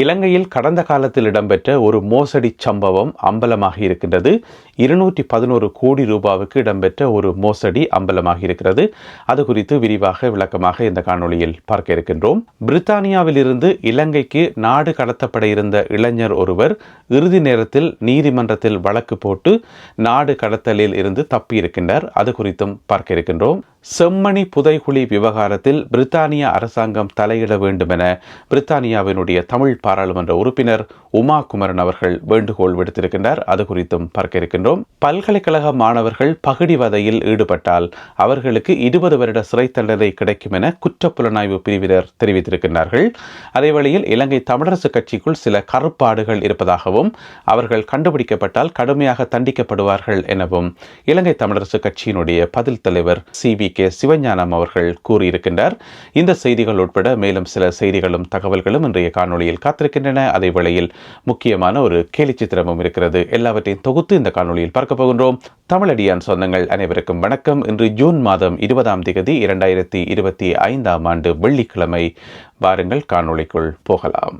இலங்கையில் கடந்த காலத்தில் இடம்பெற்ற ஒரு மோசடி சம்பவம் அம்பலமாக இருக்கின்றது. இருநூற்றி பதினோரு கோடி ரூபாவுக்கு இடம்பெற்ற ஒரு மோசடி அம்பலமாக இருக்கிறது அது குறித்து விரிவாக விளக்கமாக இந்த காணொளியில் பார்க்க இருக்கின்றோம். பிரித்தானியாவிலிருந்து இலங்கைக்கு நாடு கடத்தப்பட இருந்த இளைஞர் ஒருவர் இறுதி நேரத்தில் நீதிமன்றத்தில் வழக்கு போட்டு நாடு கடத்தலில் இருந்து தப்பியிருக்கின்றார். அது குறித்தும் பார்க்க இருக்கின்றோம். செம்மணி புதைகுழி விவகாரத்தில் பிரித்தானிய அரசாங்கம் தலையிட வேண்டும் என பிரித்தானியாவினுடைய தமிழ் பாராளுமன்ற உறுப்பினர் உமா குமரன் அவர்கள் வேண்டுகோள் விடுத்திருக்கின்றார். அது குறித்தும் பார்க்க இருக்கின்றோம் பல்கலைக்கழக மாணவர்கள் பகுடிவதையில் ஈடுபட்டால் அவர்களுக்கு இருபது வருட சிறை தண்டனை கிடைக்கும் என குற்றப்புலனாய்வு பிரிவினர் தெரிவித்திருக்கின்றார்கள். அதே வழியில் இலங்கை தமிழரசு கட்சிக்குள் சில கருப்பாடுகள் இருப்பதாகவும் அவர்கள் கண்டுபிடிக்கப்பட்டால் கடுமையாக தண்டிக்கப்படுவார்கள் எனவும் இலங்கை தமிழரசு கட்சியினுடைய பதில் தலைவர் சி. வி. கே. சிவஞானம் அவர்கள் கூறியிருக்கின்றார். இந்த செய்திகள் உட்பட மேலும் சில செய்திகளும் தகவல்களும் இன்றைய காணொளியில் காத்திருக்கின்றன. அதே வேளையில் முக்கியமான ஒரு கேலி சித்திரமும் இருக்கிறது. எல்லாவற்றையும் தொகுத்து இந்த காணொலியில் பார்க்க போகின்றோம். தமிழடியான் சொந்தங்கள் அனைவருக்கும் வணக்கம். இன்று ஜூன் மாதம் இருபதாம் தேதி இரண்டாயிரத்தி இருபத்தி ஐந்தாம் ஆண்டு வெள்ளிக்கிழமை. வாருங்கள் காணொளிக்குள் போகலாம்.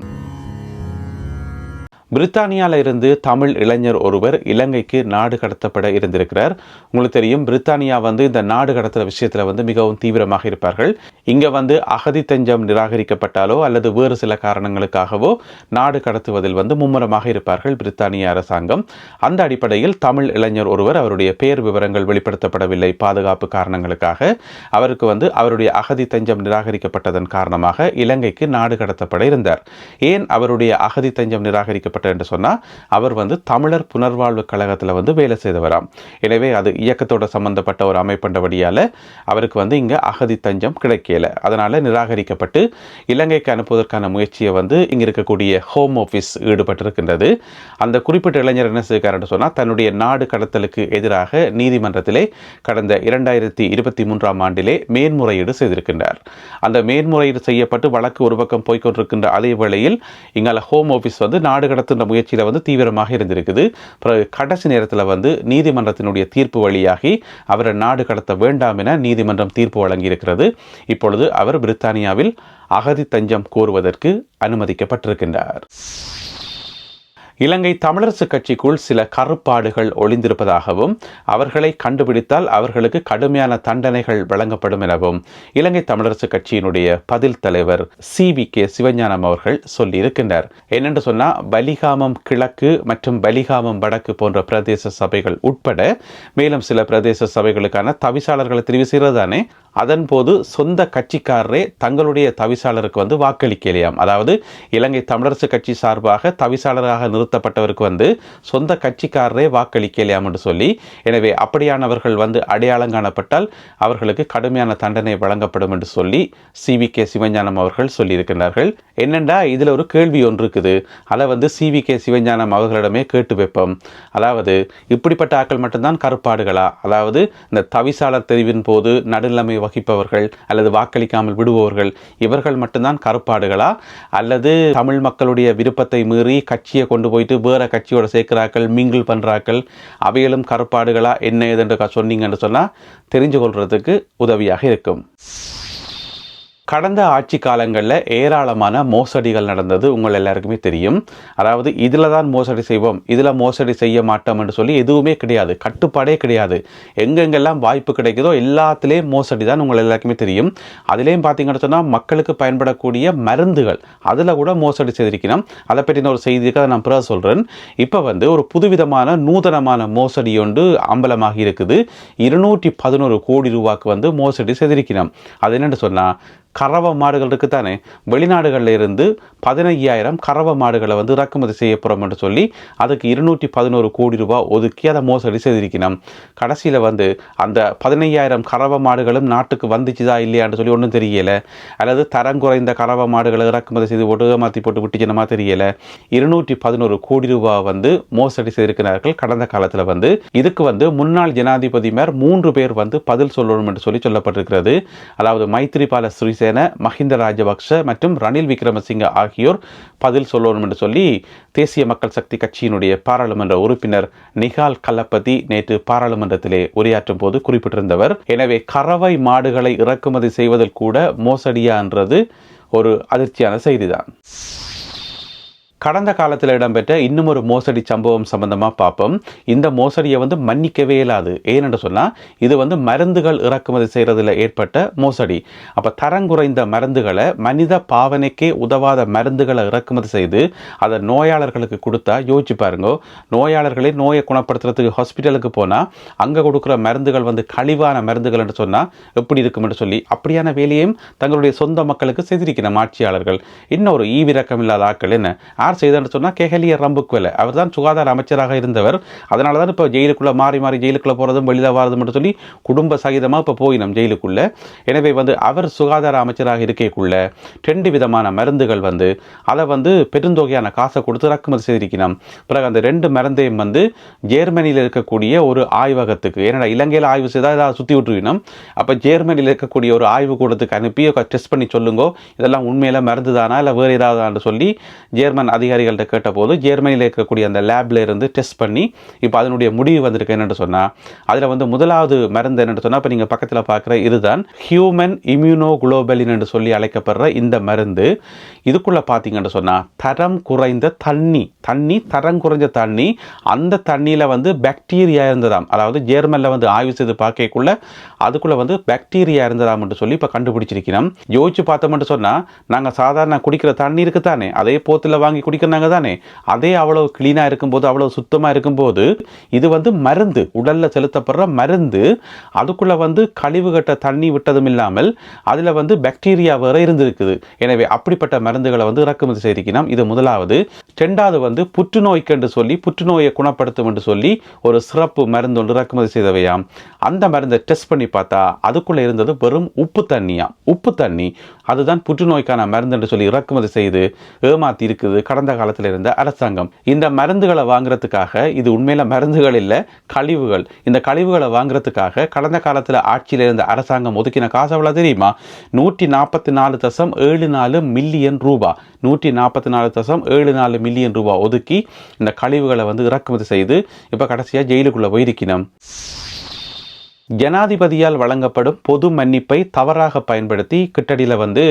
பிரித்தானியாவில் இருந்து தமிழ் இளைஞர் ஒருவர் இலங்கைக்கு நாடு கடத்தப்பட இருந்திருக்கிறார். உங்களுக்கு தெரியும் பிரித்தானியா வந்து இந்த நாடு கடத்துகிற விஷயத்தில் வந்து மிகவும் தீவிரமாக இருப்பார்கள். இங்கே வந்து அகதி தஞ்சம் நிராகரிக்கப்பட்டாலோ அல்லது வேறு சில காரணங்களுக்காகவோ நாடு கடத்துவதில் வந்து மும்முரமாக இருப்பார்கள் பிரித்தானிய அரசாங்கம். அந்த அடிப்படையில் தமிழ் இளைஞர் ஒருவர் அவருடைய பெயர் விவரங்கள் வெளிப்படுத்தப்படவில்லை பாதுகாப்பு காரணங்களுக்காக. அவருக்கு வந்து அவருடைய அகதி தஞ்சம் நிராகரிக்கப்பட்டதன் காரணமாக இலங்கைக்கு நாடு கடத்தப்பட இருந்தார். ஏன் அவருடைய அகதி தஞ்சம் நிராகரிக்கப்பட்ட என்று சொன்னால் அவர் வந்து தமிழர் புனர்வாழ்வு கழகத்தில் வந்து வேலை செய்தவராம். எனவே அது இயக்கத்தோட சம்பந்தப்பட்ட ஒரு அமைப்பண்டபடியால் அவருக்கு வந்து இங்கே அகதி தஞ்சம் கிடைக்கல. அதனால் நிராகரிக்கப்பட்டு இலங்கைக்கு அனுப்புவதற்கான முயற்சியை வந்து இங்கே இருக்கக்கூடிய ஹோம் ஆஃபீஸ் ஈடுபட்டிருக்கின்றது. அந்த குறிப்பிட்ட இளைஞர் என்ன செய்கிறார்னு சொன்னால் தன்னுடைய நாடு கடத்தலுக்கு எதிராக நீதிமன்றத்திலே கடந்த இரண்டாயிரத்தி இருபத்தி மூன்றாம் ஆண்டிலே மேன்முறையீடு செய்திருக்கின்றார். அந்த மேன்முறையீடு செய்யப்பட்டு வழக்கு ஒரு பக்கம் போய்கொண்டிருக்கின்ற அதே வேளையில் இங்கால ஹோம் ஆஃபீஸ் வந்து நாடு கடத்துகின்ற முயற்சியில் வந்து தீவிரமாக இருந்திருக்குது. பிறகு கடைசி நேரத்தில் வந்து நீதிமன்றத்தினுடைய தீர்ப்பு வழியாகி அவரை நாடு கடத்த வேண்டாம் என நீதிமன்றம் தீர்ப்பு வழங்கியிருக்கிறது. இப்பொழுது அவர் பிரித்தானியாவில் அகதி தஞ்சம் கோருவதற்கு அனுமதிக்கப்பட்டிருக்கின்றார். இலங்கை தமிழரசு கட்சிக்குள் சில கருப்பாடுகள் ஒளிந்திருப்பதாகவும் அவர்களை கண்டுபிடித்தால் அவர்களுக்கு கடுமையான தண்டனைகள் வழங்கப்படும் எனவும் இலங்கை தமிழரசு கட்சியினுடைய பதில் தலைவர் சி வி கே சிவஞானம் அவர்கள் சொல்லியிருக்கின்றார். என்னென்று சொன்னால் பலிகாமம் கிழக்கு மற்றும் பலிகாமம் வடக்கு போன்ற பிரதேச சபைகள் உட்பட மேலும் சில பிரதேச சபைகளுக்கான தவிசாளர்களை தெரிவு செய்கிறதானே அதன் போது சொந்த கட்சிக்காரரே தங்களுடைய தவிசாளருக்கு வந்து வாக்களிக்கலையாம். அதாவது இலங்கை தமிழரசு கட்சி சார்பாக தவிசாளராக நிறுத்தப்பட்டவருக்கு வந்து சொந்த கட்சிக்காரரே வாக்களிக்கலையாம் என்று சொல்லி எனவே அப்படியானவர்கள் வந்து அடையாளம் காணப்பட்டால் அவர்களுக்கு கடுமையான தண்டனை வழங்கப்படும் என்று சொல்லி சி வி கே சிவஞானம் அவர்கள் சொல்லியிருக்கிறார்கள் என்னென்றா இதில் ஒரு கேள்வி ஒன்று இருக்குது. அதை வந்து சி வி கே சிவஞானம் அவர்களிடமே கேட்டு வைப்போம். அதாவது இப்படிப்பட்ட ஆட்கள் மட்டும்தான் கருப்பாடுகளா? அதாவது இந்த தவிசாளர் தெரிவின் போது நடுநிலைமை வகிப்பவர்கள் அல்லது வாக்களிக்காமல் விடுபவர்கள் இவர்கள் மட்டும்தான் கருப்பாடுகளா? அல்லது தமிழ் மக்களுடைய விருப்பத்தை மீறி கட்சியை கொண்டு போயிட்டு வேற கட்சியோட சேர்க்கிறார்கள் மிங்கிள் பண்ணுறாக்கள் அவைகளும் கருப்பாடுகளாக என்ன ஏதுன்ற சொன்னீங்கன்னு சொன்னால் தெரிஞ்சு கொள்கிறதுக்கு உதவியாக இருக்கும். கடந்த ஆட்சி காலங்களில் ஏராளமான மோசடிகள் நடந்தது உங்கள் எல்லாருக்குமே தெரியும். அதாவது இதில் தான் மோசடி செய்வோம் இதில் மோசடி செய்ய மாட்டோம் என்று சொல்லி எதுவுமே கிடையாது கட்டுப்பாடே கிடையாது. எங்கெங்கெல்லாம் வாய்ப்பு கிடைக்குதோ எல்லாத்துலேயும் மோசடி தான் உங்கள் எல்லாருக்குமே தெரியும். அதுலேயும் பார்த்தீங்கன்னு சொன்னால் மக்களுக்கு பயன்படக்கூடிய மருந்துகள் அதில் கூட மோசடி செய்திருக்கணும் அதை பற்றின ஒரு செய்திக்காக நான் பிறகு சொல்கிறேன் இப்போ வந்து ஒரு புதுவிதமான நூதனமான மோசடி ஒன்று அம்பலமாகி இருக்குது. இருநூற்றி பதினோரு கோடி ரூபாய்க்கு வந்து மோசடி செய்திருக்கணும் அது என்னென்னு சொன்னால் கறவை மாடுகள் இருக்குது தானே வெளிநாடுகளில் இருந்து பதினையாயிரம் கறவை மாடுகளை வந்து இறக்குமதி செய்ய போகிறோம் என்று சொல்லி அதுக்கு இருநூற்றி பதினோரு கோடி ரூபாய் ஒதுக்கி அதை மோசடி செய்திருக்கணும் கடைசியில் வந்து அந்த பதினையாயிரம் கறவை மாடுகளும் நாட்டுக்கு வந்துச்சுதா இல்லையான்னு சொல்லி ஒன்றும் தெரியலை. அல்லது தரம் குறைந்த கறவை மாடுகளை இறக்குமதி செய்து போட்டு மாற்றி போட்டு விட்டுச்சினமா தெரியலை. இருநூற்றி பதினோரு கோடி ரூபாய் வந்து மோசடி செய்திருக்கிறார்கள். கடந்த காலத்தில் வந்து இதுக்கு வந்து முன்னாள் ஜனாதிபதி மேர் மூன்று பேர் வந்து பதில் சொல்லணும் என்று சொல்லி சொல்லப்பட்டிருக்கிறது. அதாவது மைத்ரிபால சிறிசேன மஹிந்த ராஜபக்ஷ மற்றும் ரணில் விக்ரமசிங்க ஆகியோர் பதில் சொல்லணும் என்று சொல்லி தேசிய மக்கள் சக்தி கட்சியினுடைய பாராளுமன்ற உறுப்பினர் நிகால் கல்லப்பதி நேற்று பாராளுமன்றத்திலே உரையாற்றும் போது குறிப்பிட்டிருந்தவர் எனவே கறவை மாடுகளை இறக்குமதி செய்வதில் கூட மோசடியா என்றது ஒரு அதிர்ச்சியான செய்திதான். கடந்த காலத்தில் இடம்பெற்ற இன்னும் ஒரு மோசடி சம்பவம் சம்பந்தமாக பார்ப்போம். இந்த மோசடியை வந்து மன்னிக்கவே இல்லாது ஏனென்று சொன்னால் இது வந்து மருந்துகள் இறக்குமதி செய்கிறதுல ஏற்பட்ட மோசடி. அப்போ தரங்குறைந்த மருந்துகளை மனித பாவனைக்கே உதவாத மருந்துகளை இறக்குமதி செய்து அதை நோயாளர்களுக்கு கொடுத்தா யோசிச்சு பாருங்க. நோயாளர்களே நோயை குணப்படுத்துறதுக்கு ஹாஸ்பிட்டலுக்கு போனால் அங்கே கொடுக்குற மருந்துகள் வந்து கழிவான மருந்துகள் என்று சொன்னால் எப்படி இருக்கும் என்று சொல்லி அப்படியான வேலையும் தங்களுடைய சொந்த மக்களுக்கு செய்திருக்கிற ஆட்சியாளர்கள் இன்னொரு ஈவிரக்கம் இல்லாத ஆட்கள் என்ன? யார் செய்தார்னு சொன்னால் கேகலிய ரம்புக்குவலை அவர் தான் சுகாதார அமைச்சராக இருந்தவர். அதனால தான் இப்போ ஜெயிலுக்குள்ளே மாறி மாறி ஜெயிலுக்குள்ளே போகிறதும் வெளியில் வரதும் சொல்லி குடும்ப சகிதமாக இப்போ போயினோம் ஜெயிலுக்குள்ளே. எனவே வந்து அவர் சுகாதார அமைச்சராக இருக்கக்குள்ள ரெண்டு விதமான மருந்துகள் வந்து அதை வந்து பெருந்தொகையான காசை கொடுத்து இறக்குமதி செய்திருக்கணும் பிறகு அந்த ரெண்டு மருந்தையும் வந்து ஜெர்மனியில் இருக்கக்கூடிய ஒரு ஆய்வகத்துக்கு ஏன்னா இலங்கையில் ஆய்வு செய்தால் ஏதாவது சுற்றி விட்டுருவினோம் அப்போ ஜெர்மனியில் இருக்கக்கூடிய ஒரு ஆய்வு கூடத்துக்கு அனுப்பி டெஸ்ட் பண்ணி சொல்லுங்க இதெல்லாம் உண்மையில் மருந்து தானா இல்லை வேறு ஏதாவது சொல்லி ஜெர்மன் அதிகாரிகள்கிட்ட கேட்டபோது ஜெர்மனியில் இருக்கக்கூடிய அந்த லேபில் இருந்து டெஸ்ட் பண்ணி இப்போ அதனுடைய முடிவு வந்திருக்கு என்னென்னு சொன்னால் அதில் வந்து முதலாவது மருந்து என்னென்னு சொன்னால் இப்போ நீங்கள் பக்கத்தில் பார்க்குற இதுதான் ஹியூமன் இம்யூனோ குளோபலின் என்று சொல்லி அழைக்கப்படுற இந்த மருந்து. இதுக்குள்ளே பார்த்தீங்கன்னு சொன்னால் தரம் குறைந்த தண்ணி தண்ணி தரம் குறைஞ்ச தண்ணி அந்த தண்ணியில் வந்து பாக்டீரியா இருந்ததாம். அதாவது ஜேர்மனில் வந்து ஆய்வு செய்து பார்க்கக்குள்ள அதுக்குள்ளே வந்து பாக்டீரியா இருந்ததாம் என்று சொல்லி இப்போ கண்டுபிடிச்சிருக்கிறோம். யோசிச்சு பார்த்தோம்னு சொன்னால் நாங்கள் சாதாரண குடிக்கிற தண்ணி இருக்கு தானே அதே போத்தில் வாங்கி குடிக்கிறாங்க தானே அதே அவ்வளோ க்ளீனாக இருக்கும்போது அவ்வளோ சுத்தமாக இருக்கும்போது இது வந்து மருந்து உடலில் செலுத்தப்படுற மருந்து அதுக்குள்ளே வந்து கழிவு கட்ட தண்ணி விட்டதும் இல்லாமல் அதில் வந்து பாக்டீரியா வேற இருந்திருக்குது. எனவே அப்படிப்பட்ட மருந்துகளை வந்து இறக்குமதி செய்திருக்கணும் இது முதலாவது. ரெண்டாவது வந்து புற்றுநோய்க்கு என்று சொல்லி புற்றுநோயை குணப்படுத்தும் என்று சொல்லி ஒரு சிறப்பு மருந்து ஒன்று இறக்குமதி செய்தவையாம். அந்த மருந்தை டெஸ்ட் பண்ணி பார்த்தா அதுக்குள்ளே இருந்தது வெறும் உப்பு தண்ணியாம் உப்பு தண்ணி. அதுதான் புற்றுநோய்க்கான மருந்து என்று சொல்லி இறக்குமதி செய்து ஏமாத்தி இருக்குது கடந்த காலத்தில் இருந்த அரசாங்கம். இந்த மருந்துகளை வாங்குறதுக்காக இது உண்மையில மருந்துகள் இல்லை கழிவுகள். இந்த கழிவுகளை வாங்குறதுக்காக கடந்த காலத்தில் ஆட்சியில் இருந்த அரசாங்கம் ஒதுக்கின காசு எவ்வளவு தெரியுமா? நூற்றி நாற்பத்தி நாலு தசம் ஏழு நாலு மில்லியன் ரூபா. நூற்றி நாற்பத்தி நாலு தசம் ஏழு நாலு மில்லியன் ரூபா ஒதுக்கி இந்த கழிவுகளை வந்து இறக்குமதி செய்து இப்போ கடைசியாக ஜெயிலுக்குள்ளே போயிருக்கணும். ஜனாதிபதியால் வழங்கப்படும் பொது மன்னிப்பை தவறாக பயன்படுத்தி கிட்டடியில் வந்து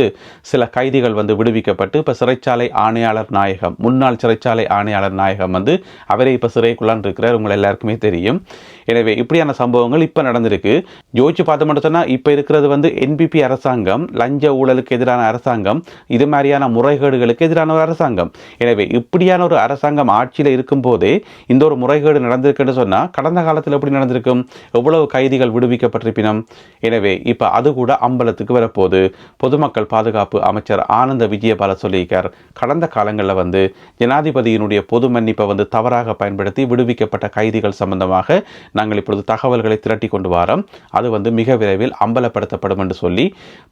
சில கைதிகள் வந்து விடுவிக்கப்பட்டு இப்போ சிறைச்சாலை ஆணையாளர் நாயகம் முன்னாள் சிறைச்சாலை ஆணையாளர் நாயகம் வந்து அவரே இப்போ சிறைக்குள்ளான் இருக்கிறார். உங்களை எல்லாருக்குமே தெரியும். எனவே இப்படியான சம்பவங்கள் இப்போ நடந்திருக்கு. யோசிச்சு பார்த்து மட்டும் சொன்னால் இப்போ இருக்கிறது வந்து என்பிபி அரசாங்கம் லஞ்ச ஊழலுக்கு எதிரான அரசாங்கம் இது மாதிரியான முறைகேடுகளுக்கு எதிரான ஒரு அரசாங்கம். எனவே இப்படியான ஒரு அரசாங்கம் ஆட்சியில் இருக்கும்போதே இந்த ஒரு முறைகேடு நடந்திருக்குன்னு சொன்னால் கடந்த காலத்தில் எப்படி நடந்திருக்கும்? எவ்வளவு கைதிகள் விடுவிக்கப்பட்டிருப்பினும்? எனவே இப்போ அது கூட அம்பலத்துக்கு வரப்போகுது. பொதுமக்கள் பாதுகாப்பு அமைச்சர் ஆனந்த விஜயபால சொல்லியிருக்கார். கடந்த காலங்களில் வந்து ஜனாதிபதியினுடைய பொது மன்னிப்பை வந்து தவறாக பயன்படுத்தி விடுவிக்கப்பட்ட கைதிகள் சம்பந்தமாக நாங்கள் இப்பொழுது தகவல்களை திரட்டி கொண்டு வரோம். அது வந்து மிக விரைவில் அம்பலப்படுத்தப்படும் என்று சொல்லி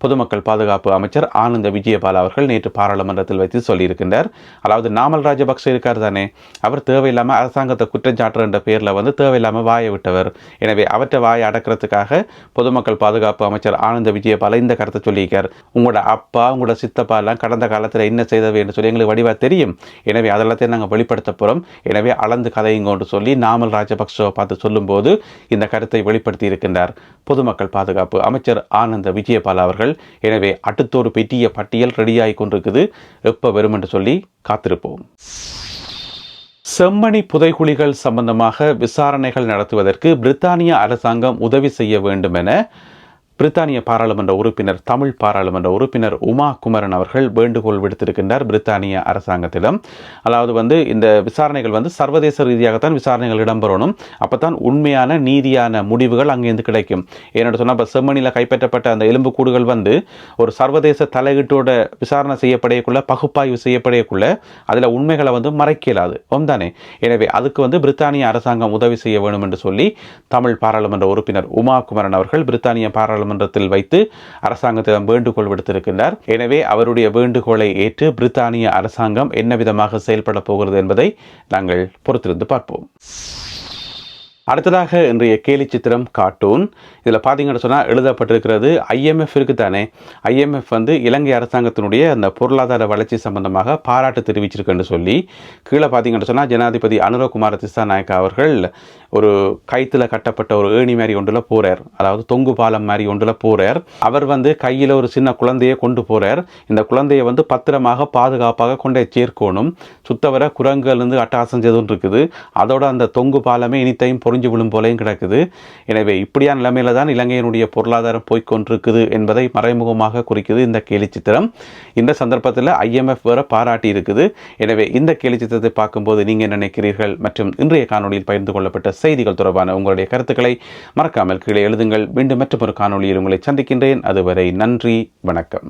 பொதுமக்கள் பாதுகாப்பு அமைச்சர் ஆனந்த விஜயபால அவர்கள் நேற்று பாராளுமன்றத்தில் வைத்து சொல்லியிருக்கின்றார். அதாவது நாமல் ராஜபக்ஷ இருக்கார் தானே அவர் தேவையில்லாமல் அரசாங்கத்தை குற்றச்சாட்டுற என்ற பேரில் வந்து தேவையில்லாமல் வாயை விட்டவர். எனவே அவற்றை வாயை அடக்கிறதுக்காக பொதுமக்கள் பாதுகாப்பு அமைச்சர் ஆனந்த விஜயபால இந்த கருத்தை சொல்லியிருக்கார். உங்களோட அப்பா உங்களோட சித்தப்பா எல்லாம் கடந்த காலத்தில் என்ன செய்தவை என்று சொல்லி எங்களுக்கு வடிவாக தெரியும். எனவே அதெல்லாத்தையும் நாங்கள் வெளிப்படுத்த போகிறோம் எனவே அளந்து கதையுங்கன்னு சொல்லி நாமல் ராஜபக்சவை பார்த்து சொல்லும்போது இந்த கருத்தை வெளிப்படுத்தி இருக்கின்றார். பொதுமக்கள் பாதுகாப்பு அமைச்சர் ஆனந்த விஜயபால அவர்கள். எனவே அடுத்தொரு பெட்டிய பட்டியல் ரெடியாகி கொண்டிருக்குது. எப்போ வரும் என்று சொல்லி காத்திருப்போம். செம்மணி புதைகுழிகள் சம்பந்தமாக விசாரணைகள் நடத்துவதற்கு பிரித்தானிய அரசாங்கம் உதவி செய்ய வேண்டும் என பிரித்தானிய பாராளுமன்ற உறுப்பினர் தமிழ் பாராளுமன்ற உறுப்பினர் உமா குமரன் அவர்கள் வேண்டுகோள் விடுத்திருக்கின்றார் பிரித்தானிய அரசாங்கத்திடம். அதாவது வந்து இந்த விசாரணைகள் வந்து சர்வதேச ரீதியாகத்தான் விசாரணைகள் இடம்பெறணும். அப்பதான் உண்மையான நீதியான முடிவுகள் அங்கேருந்து கிடைக்கும். ஏன்னு சொன்னால் இப்போ செம்மணியில் கைப்பற்றப்பட்ட அந்த எலும்புக்கூடுகள் வந்து ஒரு சர்வதேச தலையீட்டோட விசாரணை செய்யப்படையக்குள்ள பகுப்பாய்வு செய்யப்படையக்குள்ள அதில் உண்மைகளை வந்து மறைக்கலாது. தானே எனவே அதுக்கு வந்து பிரித்தானிய அரசாங்கம் உதவி செய்ய வேண்டும் என்று சொல்லி தமிழ் பாராளுமன்ற உறுப்பினர் உமா குமரன் அவர்கள் பிரித்தானிய பாராளுமன்ற நாடாளுமன்றத்தில் வைத்து அரசாங்கத்திடம் வேண்டுகோள் விடுத்திருக்கின்றார். எனவே அவருடைய வேண்டுகோளை ஏற்று பிரித்தானிய அரசாங்கம் என்ன விதமாக செயல்பட போகிறது என்பதை நாங்கள் பொறுத்திருந்து பார்ப்போம். அடுத்ததாக இன்றைய கேலி சித்திரம் கார்ட்டூன். இதில் பார்த்தீங்கன்னு சொன்னால் எழுதப்பட்டிருக்கிறது ஐஎம்எஃப் இருக்கு தானே. ஐஎம்எஃப் வந்து இலங்கை அரசாங்கத்தினுடைய அந்த பொருளாதார வளர்ச்சி சம்பந்தமாக பாராட்டு தெரிவிச்சிருக்குன்னு சொல்லி கீழே பார்த்தீங்கன்னு சொன்னால் ஜனாதிபதி அனுரகுமார திசாநாயக்கா அவர்கள் ஒரு கைத்தில் கட்டப்பட்ட ஒரு ஏணி மாதிரி ஒன்றில் போகிறார் அதாவது தொங்கு பாலம் மாதிரி ஒன்றில் போகிறார் அவர் வந்து கையில் ஒரு சின்ன குழந்தையை கொண்டு போகிறார் இந்த குழந்தையை வந்து பத்திரமாக பாதுகாப்பாக கொண்டே சேர்க்கணும். சுத்தவர குரங்குலேருந்து அட்டாசம் செய்தும் இருக்குது. அதோட அந்த தொங்கு பாலமே இனித்தையும் பொறிஞ்சு விழும் போலையும் கிடக்குது. எனவே இப்படியான நிலைமையில தான் இலங்கையினுடைய பொருளாதாரம் போய்க்கொண்டிருக்குது என்பதை மறைமுகமாக குறிக்குது இந்த கேலி சித்திரம். இந்த சந்தர்ப்பத்தில் ஐஎம்எஃப் வேற பாராட்டி இருக்குது. எனவே இந்த கேலி சித்திரத்தை பார்க்கும்போது நீங்கள் நினைக்கிறீர்கள்? மற்றும் இன்றைய காணொலியில் பகிர்ந்து கொள்ளப்பட்ட செய்திகள் தொடர்பான உங்களுடைய கருத்துக்களை மறக்காமல் கீழே எழுதுங்கள். மீண்டும் மற்றொரு காணொலியில் உங்களை சந்திக்கின்றேன். அதுவரை நன்றி வணக்கம்.